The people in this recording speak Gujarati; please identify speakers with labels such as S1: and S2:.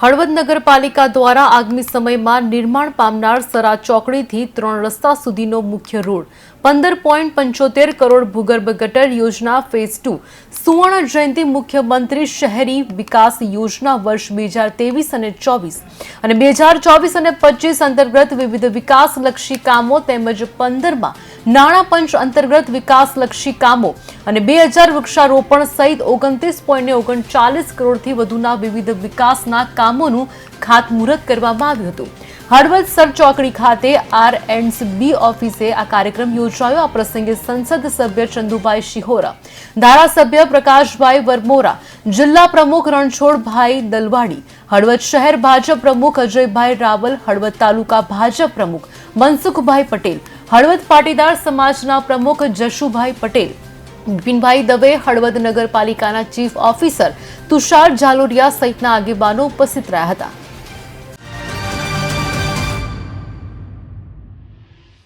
S1: હળવદ નગરપાલિકા દ્વારા આગામી સમયમાં નિર્માણ પામનાર સરા ચોકડીથી ત્રણ રસ્તા સુધીનો મુખ્ય રોડ, પંદર પોઈન્ટ પંચોતેર કરોડ ભૂગર્ભ ગટર યોજના ફેઝ ટુ, સુવર્ણ જયંતિ મુખ્યમંત્રી શહેરી વિકાસ યોજના વર્ષ બે હજાર ત્રેવીસ અને ચોવીસ અને બે હજાર ચોવીસ અને પચીસ અંતર્ગત વિવિધ વિકાસલક્ષી કામો તેમજ પંદરમાં નાણાં પંચ અંતર્ગત વિકાસલક્ષી કામો અને બે હજાર વૃક્ષારોપણ સહિત ઓગણત્રીસ પોઈન્ટ ઓગણચાલીસ કરોડથી વધુના વિવિધ વિકાસના કામોનું ખાતમુહૂર્ત કરવામાં આવ્યું હતું. હળવદ સરચોકડી ખાતે આર એન્ડ બી ઓફિસે આ કાર્યક્રમ યોજાયો. આ પ્રસંગે સંસદ સભ્ય ચંદુભાઈ શિહોરા, ધારાસભ્ય પ્રકાશભાઈ વરમોરા, જિલ્લા પ્રમુખ રણછોડભાઈ દલવાડી હળવદ શહેર ભાજપ પ્રમુખ અજયભાઈ રાવલ, હળવદ તાલુકા ભાજપ પ્રમુખ મનસુખભાઈ પટેલ હળવદ પાટીદાર સમાજના પ્રમુખ જશુભાઈ પટેલ બિપિનભાઈ દવે હળવદ નગરપાલિકાના ચીફ ઓફિસર તુષાર ઝાલોડિયા સહિતના આગેવાનો ઉપસ્થિત રહ્યા હતા.